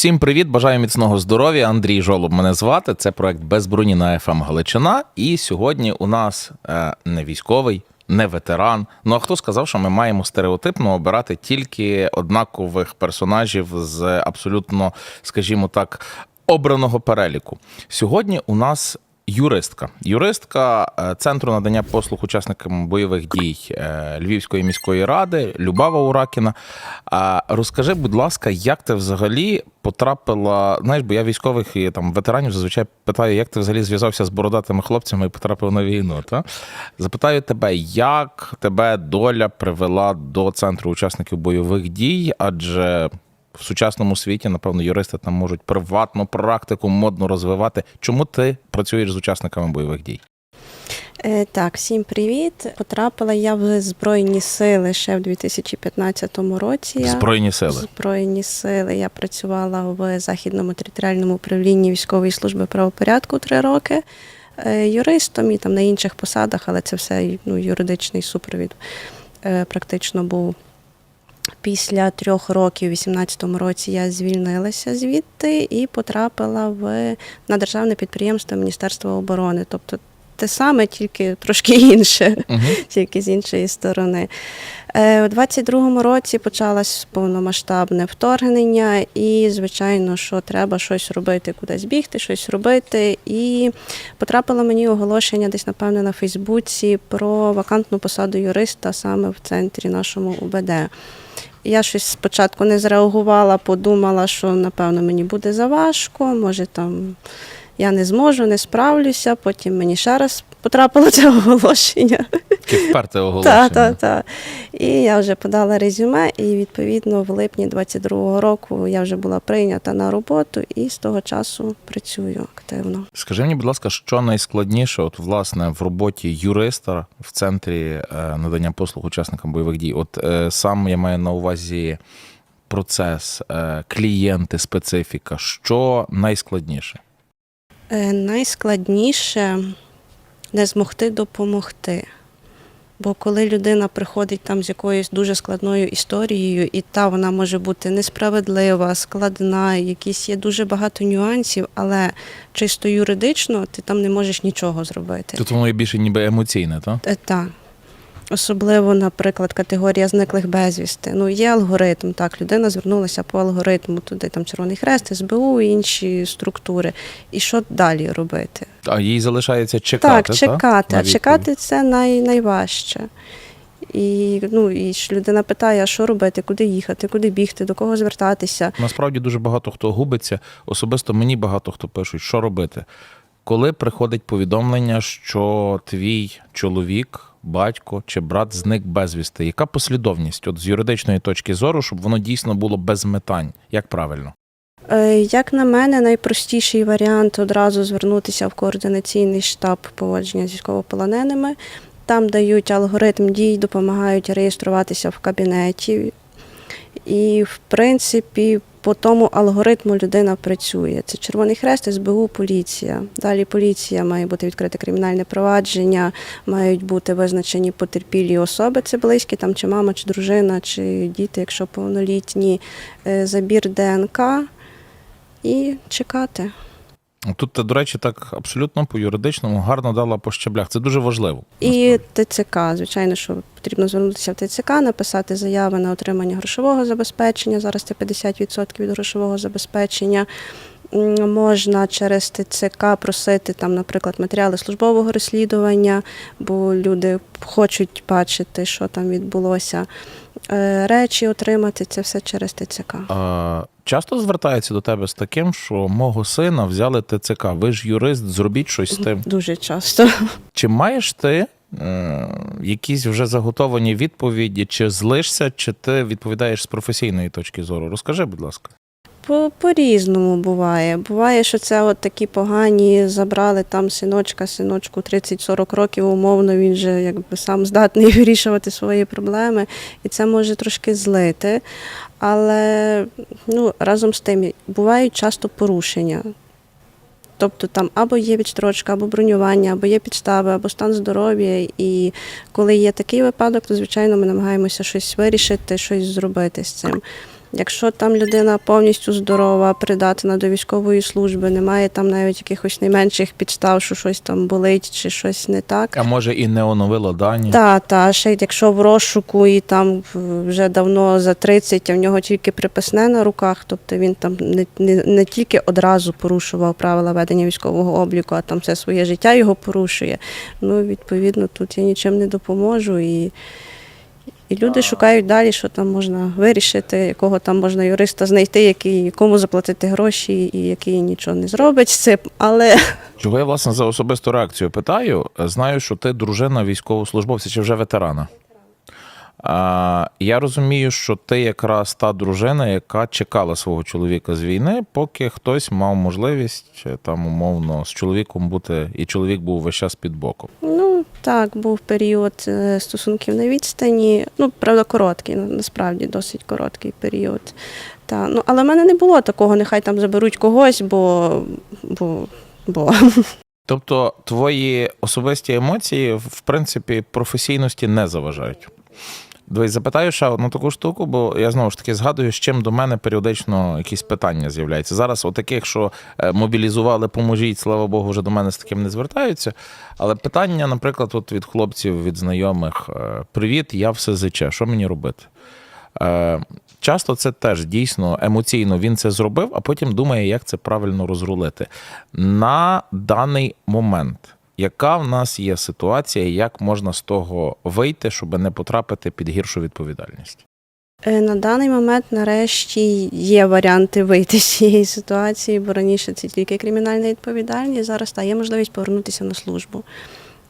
Всім привіт, бажаю міцного здоров'я. Андрій Жолоб мене звати. Це проект без броні на ФМ Галичина. І сьогодні у нас е, не військовий, не ветеран. Ну а хто сказав, що ми маємо стереотипно обирати тільки однакових персонажів з абсолютно, скажімо так, обраного переліку? Сьогодні у нас. Юристка, юристка е, центру надання послуг учасникам бойових дій е, Львівської міської ради Любава Уракіна. Розкажи, будь ласка, як ти взагалі потрапила? Знаєш, бо я військових і там ветеранів зазвичай питаю, як ти взагалі зв'язався з бородатими хлопцями і потрапив на війну? Та? Запитаю тебе, як тебе доля привела до центру учасників бойових дій? Адже в сучасному світі, напевно, юристи там можуть приватну практику модно розвивати. Чому ти працюєш з учасниками бойових дій? Е, Так, всім привіт. Потрапила я в Збройні сили ще в 2015 році. Збройні сили. Збройні сили. Я працювала в Західному територіальному управлінні військової служби правопорядку три роки. е, Юристом і там на інших посадах, але це все ну, юридичний супровід е, практично був. Після трьох років, у 18-му році, я звільнилася звідти і потрапила в на державне підприємство Міністерства оборони. Тобто те саме, тільки трошки інше, Угу. тільки з іншої сторони. Е, У 22-му році почалось повномасштабне вторгнення, і, звичайно, що треба щось робити, кудись бігти, щось робити. І потрапило мені оголошення десь, напевно, на Фейсбуці про вакантну посаду юриста саме в центрі нашому УБД. Я щось спочатку не зреагувала, подумала, що напевно мені буде заважко, може там я не зможу, не справлюся. Потім мені ще раз потрапило це оголошення. Таке вперте оголошення. Так, так, так. І я вже подала резюме, і відповідно в липні 22-го року я вже була прийнята на роботу і з того часу працюю активно. Скажи мені, будь ласка, що найскладніше, от власне в роботі юриста в центрі е, надання послуг учасникам бойових дій? От е, сам я маю на увазі процес, е, клієнти, специфіка. Що найскладніше? Е, Найскладніше не змогти допомогти. Бо коли людина приходить там з якоюсь дуже складною історією, і та вона може бути несправедлива, складна, якісь є дуже багато нюансів, але чисто юридично ти там не можеш нічого зробити. Тут воно більше ніби емоційне, так? Е, Так. Особливо, наприклад, категорія зниклих безвісти. Ну, є алгоритм. Так, людина звернулася по алгоритму, туди там Червоний Хрест, СБУ і інші структури. І що далі робити? А їй залишається чекати. так, та? чекати. А чекати це най, найважче. І, ну, і ж людина питає, а що робити, куди їхати, куди бігти, до кого звертатися. Насправді дуже багато хто губиться. Особисто мені багато хто пишуть, що робити. Коли приходить повідомлення, що твій чоловік, батько чи брат зник безвісти, яка послідовність от з юридичної точки зору, щоб воно дійсно було без метань? Як правильно? Е, Як на мене, найпростіший варіант одразу звернутися в координаційний штаб поводження з військовополоненими. Там дають алгоритм дій, допомагають реєструватися в кабінеті. І, в принципі, по тому алгоритму людина працює. Це Червоний Хрест, СБУ, поліція. Далі поліція має бути відкрите кримінальне провадження, мають бути визначені потерпілі особи, це близькі, там чи мама, чи дружина, чи діти, якщо повнолітні, Е, забір ДНК і чекати. Тут ти, до речі, так абсолютно по юридичному гарно дала по щаблях. Це дуже важливо. І ТЦК, звичайно, що потрібно звернутися в ТЦК, написати заяви на отримання грошового забезпечення. Зараз це 50% від грошового забезпечення. Можна через ТЦК просити там, наприклад, матеріали службового розслідування, бо люди хочуть бачити, що там відбулося. Е, Речі отримати це все через ТЦК. А, часто звертаються до тебе з таким, що мого сина взяли ТЦК. Ви ж юрист, зробіть щось з тим. Дуже часто. Чи маєш ти е, якісь вже заготовані відповіді, чи злишся, чи ти відповідаєш з професійної точки зору? Розкажи, будь ласка. По- По-різному буває. Буває, що це от такі погані забрали там синочка, синочку 30-40 років, умовно, він же якби сам здатний вирішувати свої проблеми, і це може трошки злити. Але ну, разом з тим бувають часто порушення. Тобто там або є відстрочка, або бронювання, або є підстави, або стан здоров'я. І коли є такий випадок, то звичайно ми намагаємося щось вирішити, щось зробити з цим. Якщо там людина повністю здорова, придатна до військової служби, немає там навіть якихось найменших підстав, що щось там болить чи щось не так. А може і не оновило дані? Та, та ще якщо в розшуку і там вже давно за 30, а в нього тільки приписне на руках, тобто він там не, не, не тільки одразу порушував правила ведення військового обліку, а там все своє життя його порушує. Ну, відповідно, тут я нічим не допоможу. І, і люди шукають далі, що там можна вирішити, якого там можна юриста знайти, який кому заплатити гроші, і який нічого не зробить з цим. Але Чого я власне за особисту реакцію питаю? Знаю, що ти дружина військовослужбовця чи вже ветерана. Я розумію, що ти якраз та дружина, яка чекала свого чоловіка з війни, поки хтось мав можливість е, там умовно з чоловіком бути, і чоловік був весь час під боком. Ну так, був період е, стосунків на відстані. Ну, правда, короткий, насправді досить короткий період. Та, ну, але в мене не було такого, нехай там заберуть когось, бо. бо, бо. Тобто твої особисті емоції, в принципі, професійності не заважають. Дивись, запитаю ще одну таку штуку, бо я знову ж таки згадую, з чим до мене періодично якісь питання з'являються. Зараз, отаких, що е, мобілізували, поможіть, слава Богу, вже до мене з таким не звертаються. Але питання, наприклад, от від хлопців, від знайомих: е, Привіт, я в СЗЧ, що мені робити? Е, Часто це теж дійсно емоційно він це зробив, а потім думає, як це правильно розрулити. На даний момент, яка в нас є ситуація, як можна з того вийти, щоб не потрапити під гіршу відповідальність? Е, На даний момент, нарешті, є варіанти вийти з цієї ситуації, бо раніше це тільки кримінальна відповідальність. Зараз та є можливість повернутися на службу.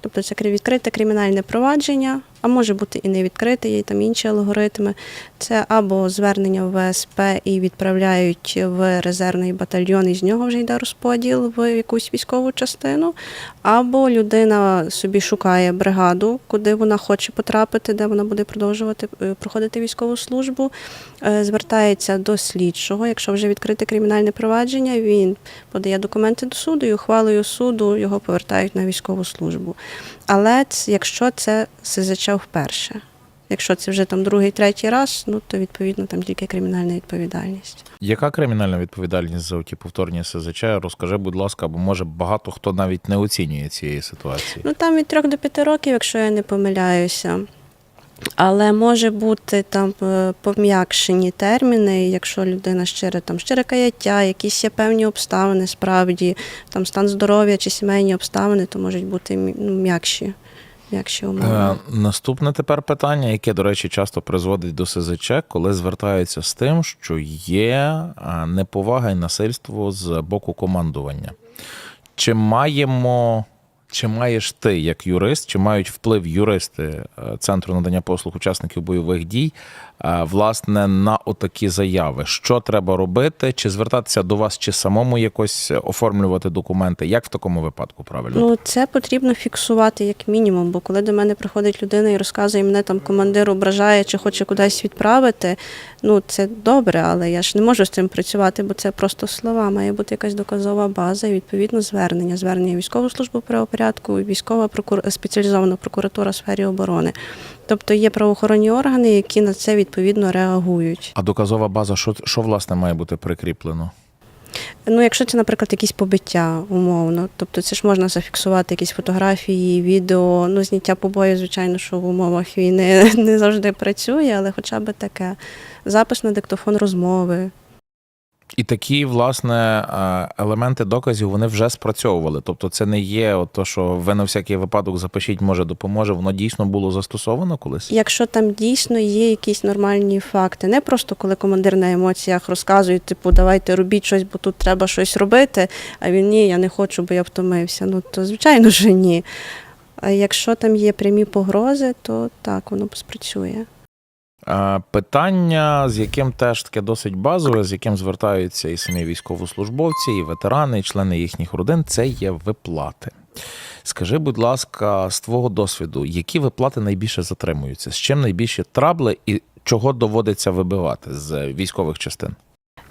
Тобто це відкрите кримінальне провадження, а може бути і не відкрите, є там інші алгоритми. Це або звернення в ВСП і відправляють в резервний батальйон, і з нього вже йде розподіл в якусь військову частину, або людина собі шукає бригаду, куди вона хоче потрапити, де вона буде продовжувати е, проходити військову службу, е, звертається до слідчого. Якщо вже відкрите кримінальне провадження, він подає документи до суду і ухвалою суду його повертають на військову службу. Але якщо це СЗЧ вперше. Якщо це вже там другий, третій раз, ну то відповідно там тільки кримінальна відповідальність. Яка кримінальна відповідальність за ті повторні СЗЧ? Розкажи, будь ласка, бо може багато хто навіть не оцінює цієї ситуації. Ну там від трьох до п'яти років, якщо я не помиляюся. Але може бути там е, пом'якшені терміни, якщо людина щире там щире каяття, якісь є певні обставини, справді там стан здоров'я чи сімейні обставини, то можуть бути ну, м'якші, м'якші умови. Е, наступне тепер питання, яке, до речі, часто призводить до СЗЧ, коли звертаються з тим, що є е, неповага і насильство з боку командування. Чи маємо, чи маєш ти як юрист, чи мають вплив юристи е, Центру надання послуг учасників бойових дій, власне, на отакі заяви? Що треба робити? Чи звертатися до вас, чи самому якось оформлювати документи? Як в такому випадку правильно? Ну, це потрібно фіксувати як мінімум, бо коли до мене приходить людина і розказує, мене там командир ображає чи хоче кудись відправити, ну це добре, але я ж не можу з цим працювати, бо це просто слова. Має бути якась доказова база і відповідно звернення. Звернення військову службу правопорядку, військова прокур... спеціалізована прокуратура в сфері оборони. Тобто є правоохоронні органи, які на це відповідно реагують. А доказова база, що, що власне має бути прикріплено? Ну, якщо це, наприклад, якісь побиття умовно, тобто це ж можна зафіксувати якісь фотографії, відео, ну, зняття побою, звичайно, що в умовах війни не завжди працює, але хоча б таке. Запис на диктофон розмови. І такі, власне, е, елементи доказів вони вже спрацьовували. Тобто, це не є то, що ви на всякий випадок запишіть, може допоможе. Воно дійсно було застосовано колись. Якщо там дійсно є якісь нормальні факти, не просто коли командир на емоціях розказує, типу, давайте робіть щось, бо тут треба щось робити, а він ні, я не хочу, бо я втомився. Ну то звичайно ж ні. А якщо там є прямі погрози, то так, воно спрацює. Питання, з яким теж таке досить базове, з яким звертаються і самі військовослужбовці, і ветерани, і члени їхніх родин, це є виплати. Скажи, будь ласка, з твого досвіду, які виплати найбільше затримуються? З чим найбільші трабли і чого доводиться вибивати з військових частин?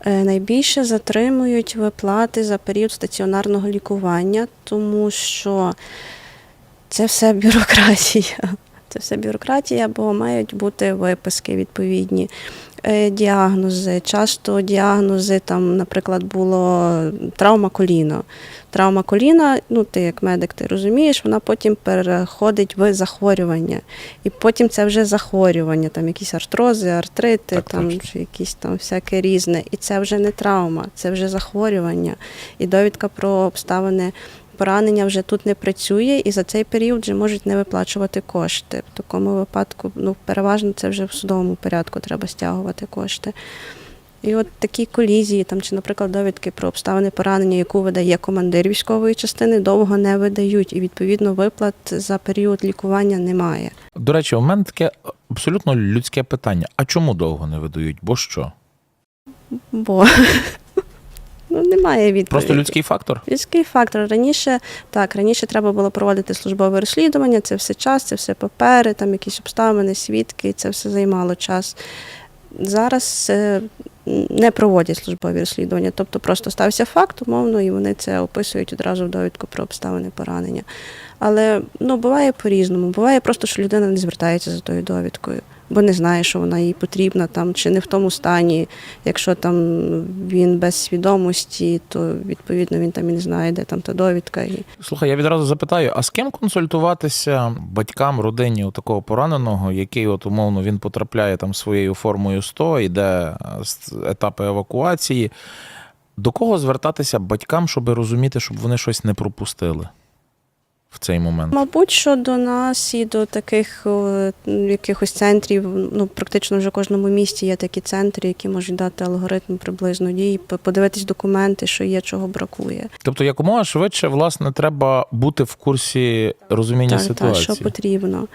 Е, Найбільше затримують виплати за період стаціонарного лікування, тому що це все бюрократія. Це все бюрократія, бо мають бути виписки відповідні. Е, Діагнози. Часто діагнози, там, наприклад, було травма коліна. Травма коліна, ну ти як медик, ти розумієш, вона потім переходить в захворювання. І потім це вже захворювання, там якісь артрози, артрити, Так, там точно. чи якісь там всяке різне. І це вже не травма, це вже захворювання. І довідка про обставини поранення вже тут не працює, і за цей період вже можуть не виплачувати кошти. В такому випадку, ну, переважно це вже в судовому порядку треба стягувати кошти. І от такі колізії, там, чи, наприклад, довідки про обставини поранення, яку видає командир військової частини, довго не видають, і відповідно виплат за період лікування немає. До речі, у мене таке абсолютно людське питання: а чому довго не видають? Бо що? Бо ну, немає відповіді. Просто людський фактор? Людський фактор. Раніше так, раніше треба було проводити службове розслідування, це все час, це все папери, там якісь обставини, свідки, це все займало час. Зараз е, не проводять службові розслідування, тобто просто стався факт, умовно, і вони це описують одразу в довідку про обставини поранення. Але ну, буває по-різному. Буває просто, що людина не звертається за тою довідкою, бо не знає, що вона їй потрібна там, чи не в тому стані. Якщо там він без свідомості, то відповідно він там і не знає, де там та довідка. Слухай, я відразу запитаю: а з ким консультуватися батькам, родині у такого пораненого, який от умовно він потрапляє там своєю формою 100, йде з етапи евакуації. До кого звертатися батькам, щоб розуміти, щоб вони щось не пропустили в цей момент? Мабуть, що до нас і до таких о, якихось центрів, ну практично вже в кожному місті є такі центри, які можуть дати алгоритм приблизно дій, по- подивитись документи, що є, чого бракує. Тобто, якомога швидше, власне, треба бути в курсі розуміння Так, так, ситуації. що потрібно.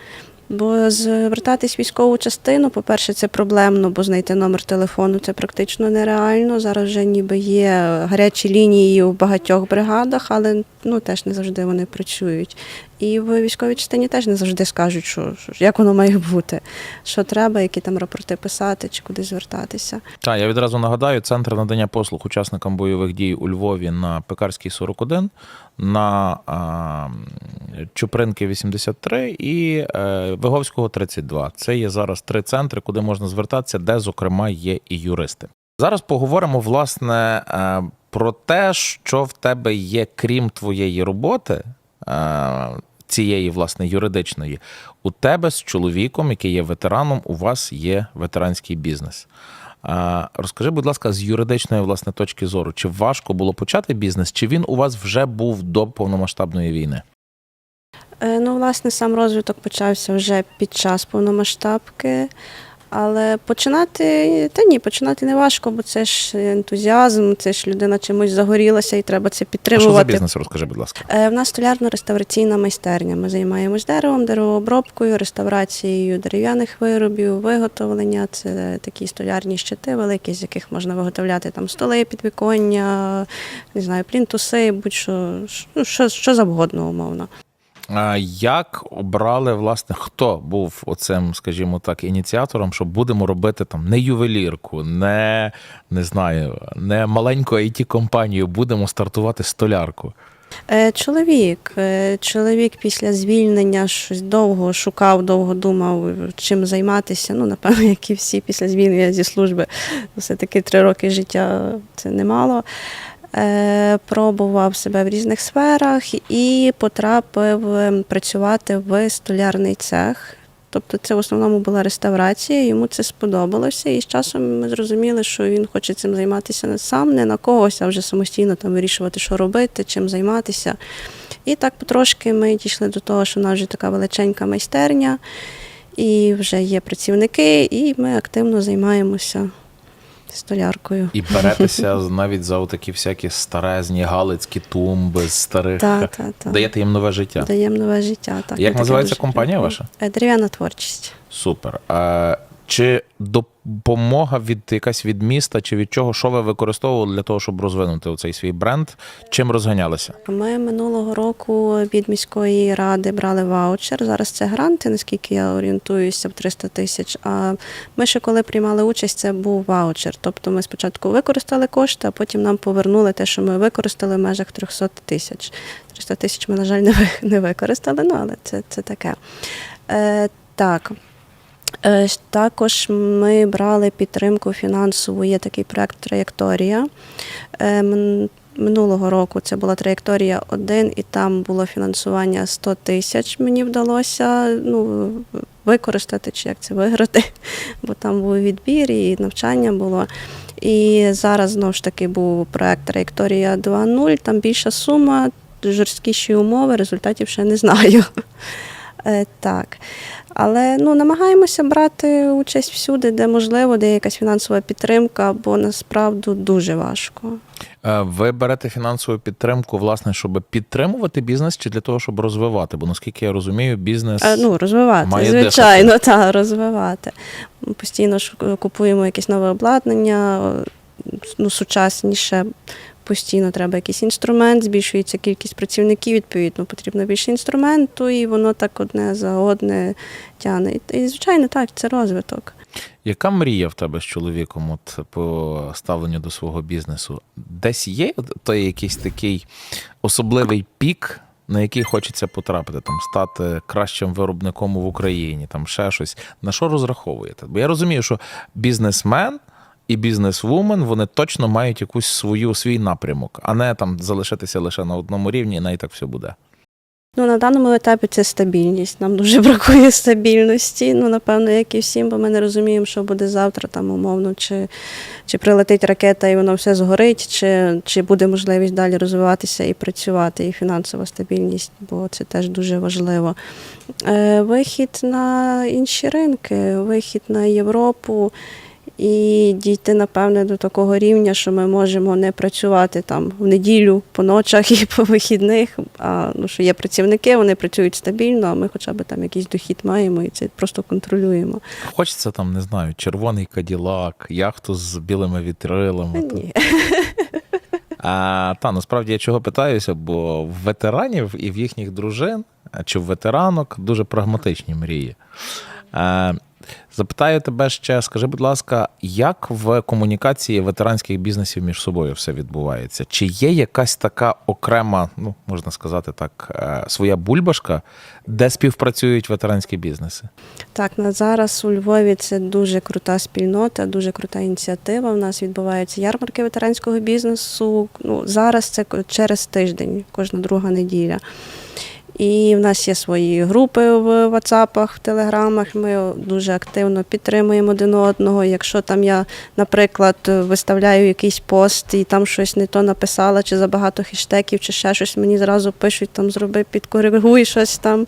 Бо звертатись в військову частину, по-перше, це проблемно, бо знайти номер телефону це практично нереально. Зараз вже ніби є гарячі лінії у багатьох бригадах, але ну теж не завжди вони працюють. І в військовій частині теж не завжди скажуть, що, як воно має бути, що треба, які там рапорти писати чи куди звертатися. Так, я відразу нагадаю, центр надання послуг учасникам бойових дій у Львові на Пекарській 41, на Чупринки 83 і е, Виговського 32. Це є зараз три центри, куди можна звертатися, де, зокрема, є і юристи. Зараз поговоримо, власне, е, про те, що в тебе є, крім твоєї роботи. е, Цієї власне юридичної, у тебе з чоловіком, який є ветераном, у вас є ветеранський бізнес. Розкажи, будь ласка, з юридичної власне точки зору, чи важко було почати бізнес, чи він у вас вже був до повномасштабної війни? Е, Ну, власне, сам розвиток почався вже під час повномасштабки. Але починати, та ні, починати не важко, бо це ж ентузіазм, це ж людина чимось загорілася і треба це А що за бізнес, розкажи, будь ласка. Е, В нас столярно-реставраційна майстерня. Ми займаємось деревом, деревообробкою, реставрацією дерев'яних виробів, виготовлення. Це такі столярні щити великі, з яких можна виготовляти там столи, підвіконня, не знаю, плінтуси, будь-що ну, що, що завгодно, умовно. Як обрали, власне, хто був оцим, скажімо так, ініціатором, що будемо робити там не ювелірку, не, не знаю, не маленьку it компанію будемо стартувати столярку? Е, Чоловік. Е, Чоловік після звільнення щось довго шукав, довго думав, чим займатися. Ну, напевно, як і всі після звільнення зі служби. Все-таки три роки життя це немало. Е, Пробував себе в різних сферах і потрапив ем, працювати в столярний цех. Тобто це в основному була реставрація, йому це сподобалося, і з часом ми зрозуміли, що він хоче цим займатися не сам, не на когось, а вже самостійно там вирішувати, що робити, чим займатися. І так потрошки ми дійшли до того, що в нас вже така величенька майстерня, і вже є працівники, і ми активно займаємося столяркою. І беретеся навіть за такі всякі старезні галицькі тумби з старих. Так, так, так. Даєте їм нове життя. Даємо нове життя. Так, Як називається компанія ваша? Е, Дерев'яна творчість. Супер. А, чи допомога від якась від міста, чи від чого, що ви використовували для того, щоб розвинути цей свій бренд? Чим розганялися? Ми минулого року від міської ради брали ваучер. Зараз це гранти, наскільки я орієнтуюся, в 300 тисяч. А ми ще коли приймали участь, це був ваучер. Тобто ми спочатку використали кошти, а потім нам повернули те, що ми використали в межах 300 тисяч. 300 тисяч ми, на жаль, не ви- не використали, ну але це, це таке. Е, так. Е, Також ми брали підтримку фінансову. Є такий проект Траєкторія. Е, Минулого року це була траєкторія 1, і там було фінансування 100 тисяч. Мені вдалося ну, використати, чи як це виграти, бо там був відбір і навчання було. І зараз знову ж таки був проект Траєкторія 2.0, там більша сума, жорсткіші умови, результатів ще не знаю. Е, Так. Але ну, намагаємося брати участь всюди, де можливо, де є якась фінансова підтримка, бо насправді дуже важко. Е, Ви берете фінансову підтримку, власне, щоб підтримувати бізнес чи для того, щоб розвивати? Бо наскільки я розумію, бізнес А, ну, розвивати, має звичайно, так, розвивати. Ми Постійно ж купуємо якесь нове обладнання, ну, сучасніше. Постійно треба якийсь інструмент, збільшується кількість працівників, відповідно, потрібно більше інструменту, і воно так одне за одне тягне. І, звичайно, так, це розвиток. Яка мрія в тебе з чоловіком от, по ставленню до свого бізнесу? Десь є той якийсь такий особливий пік, на який хочеться потрапити, там стати кращим виробником в Україні, там ще щось. На що розраховуєте? Бо я розумію, що бізнесмен і бізнесвумен вони точно мають якусь свою свій напрямок, а не там залишитися лише на одному рівні, і на і так все буде. Ну, на даному етапі це стабільність. Нам дуже бракує стабільності. Ну, напевно, як і всім, бо ми не розуміємо, що буде завтра, там умовно, чи, чи прилетить ракета і воно все згорить, чи, чи буде можливість далі розвиватися і працювати, і фінансова стабільність, бо це теж дуже важливо. Е, вихід на інші ринки, вихід на Європу. І дійти, напевне, до такого рівня, що ми можемо не працювати там в неділю, по ночах і по вихідних. А ну що є працівники, вони працюють стабільно, а ми хоча б там якийсь дохід маємо і це просто контролюємо. Хочеться там, не знаю, червоний каділак, яхту з білими вітрилами. Ні. А, та насправді я чого питаюся, бо в ветеранів і в їхніх дружин чи в ветеранок дуже прагматичні мрії. А, запитаю тебе ще, скажи, будь ласка, як в комунікації ветеранських бізнесів між собою все відбувається? Чи є якась така окрема, ну можна сказати так, е, своя бульбашка, де співпрацюють ветеранські бізнеси? Так, на зараз у Львові це дуже крута спільнота, дуже крута ініціатива. У нас відбуваються ярмарки ветеранського бізнесу. Ну, зараз це через тиждень, кожна друга неділя. І в нас є свої групи в WhatsApp, в Телеграмах. Ми дуже активно підтримуємо один одного. Якщо там я, наприклад, виставляю якийсь пост і там щось не то написала, чи забагато хештегів, чи ще щось, мені зразу пишуть там зроби, підкоригуй щось там.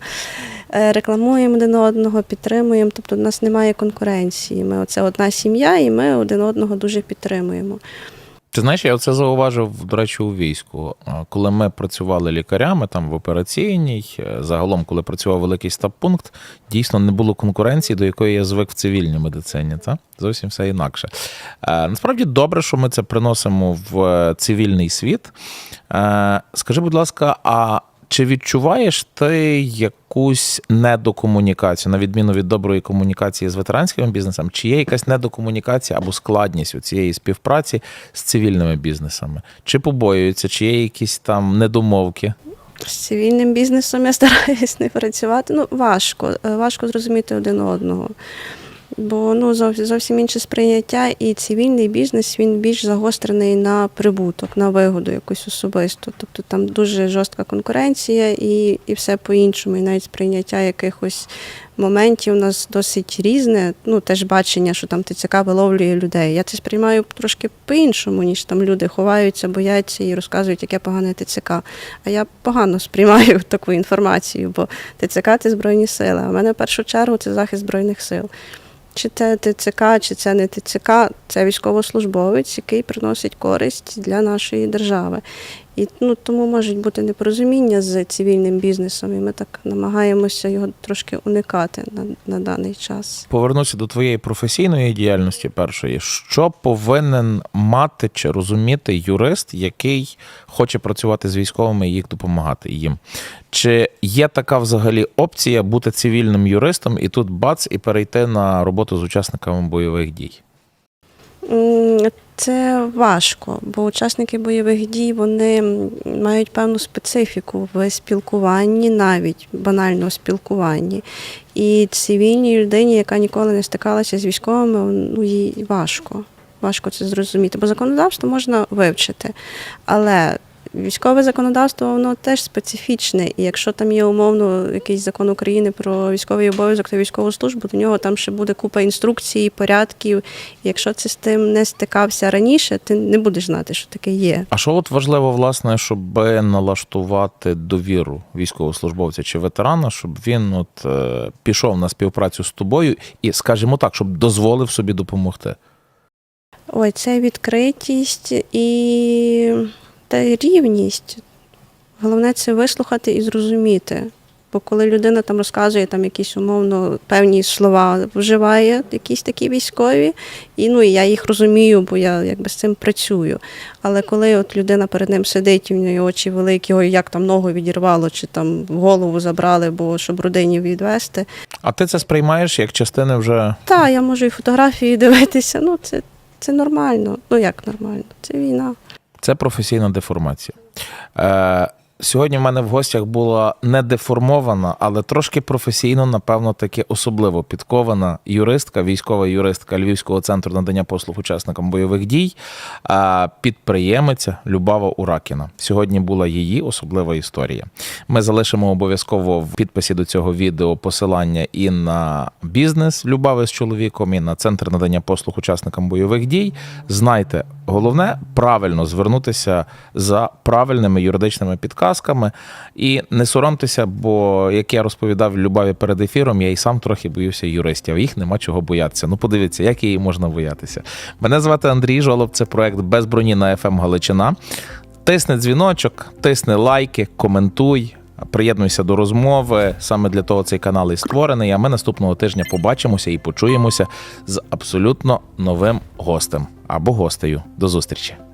Е, Рекламуємо один одного, підтримуємо. Тобто у нас немає конкуренції. Ми оце одна сім'я, і ми один одного дуже підтримуємо. Ти знаєш, я це зауважив, до речі, у війську. Коли ми працювали лікарями там в операційній, е, загалом, коли працював великий стаб-пункт, дійсно не було конкуренції, до якої я звик в цивільній медицині. Та? Зовсім все інакше. Е, Насправді добре, що ми це приносимо в е, цивільний світ. Скажи, будь ласка, а чи відчуваєш ти якусь недокомунікацію, на відміну від доброї комунікації з ветеранським бізнесом? Чи є якась недокомунікація або складність у цієї співпраці з цивільними бізнесами? Чи побоюються, чи є якісь там недомовки? З цивільним бізнесом я стараюсь не працювати. Ну, важко. Важко зрозуміти один одного. Бо ну, зовсім, інше сприйняття, і цивільний бізнес він більш загострений на прибуток, на вигоду якусь особисту. Тобто там дуже жорстка конкуренція і, і все по-іншому. І навіть сприйняття якихось моментів у нас досить різне. Ну, теж бачення, що там ТЦК виловлює людей. Я це сприймаю трошки по-іншому, ніж там люди ховаються, бояться і розказують, яке погане ТЦК. А я погано сприймаю таку інформацію, бо ТЦК це Збройні сили. А в мене в першу чергу це захист Збройних сил. Чи це ТЦК, чи це не ТЦК, це військовослужбовець, який приносить користь для нашої держави. І ну, тому можуть бути непорозуміння з цивільним бізнесом, і ми так намагаємося його трошки уникати на, на даний час. Повернуся до твоєї професійної діяльності першої. Що повинен мати чи розуміти юрист, який хоче працювати з військовими і їх допомагати їм? Чи є така взагалі опція бути цивільним юристом і тут бац і перейти на роботу з учасниками бойових дій? Це важко, бо учасники бойових дій вони мають певну специфіку в спілкуванні, навіть банально спілкуванні. І цивільній людині, яка ніколи не стикалася з військовими, ну їй важко. Важко це зрозуміти, бо законодавство можна вивчити. Але військове законодавство воно теж специфічне. І якщо там є умовно якийсь закон України про військовий обов'язок та військову службу, до нього там ще буде купа інструкцій, порядків. І якщо ти з тим не стикався раніше, ти не будеш знати, що таке є. А що от важливо, власне, щоб налаштувати довіру військовослужбовця чи ветерана, щоб він от е, пішов на співпрацю з тобою і, скажімо так, щоб дозволив собі допомогти. Ой, це відкритість і та рівність. Головне це вислухати і зрозуміти. Бо коли людина там розказує там якісь умовно певні слова, вживає якісь такі військові, і ну і я їх розумію, бо я якби з цим працюю. Але коли от людина перед ним сидить, і в неї очі великі, ой, як там ногу відірвало, чи там голову забрали, бо щоб родині відвести. А ти це сприймаєш як частини вже Та, я можу і фотографії дивитися. Ну, це, це нормально. Ну як нормально? Це війна. Це професійна деформація. Е, сьогодні в мене в гостях була не деформована, але трошки професійно, напевно, таки особливо підкована юристка, військова юристка Львівського центру надання послуг учасникам бойових дій, підприємиця Любава Уракіна. Сьогодні була її особлива історія. Ми залишимо обов'язково в підписі до цього відео посилання і на бізнес Любави з чоловіком, і на центр надання послуг учасникам бойових дій. Знайте, головне правильно звернутися за правильними юридичними підказками і не соромтеся, бо як я розповідав Любаві перед ефіром, я і сам трохи боюся юристів. Їх нема чого боятися. Ну подивіться, як її можна боятися. Мене звати Андрій Жолоб. Це проект без броні на FM Галичина. Тисни дзвіночок, тисни лайки, коментуй. Приєднуйся до розмови. Саме для того цей канал і створений. А ми наступного тижня побачимося і почуємося з абсолютно новим гостем або гостею. До зустрічі.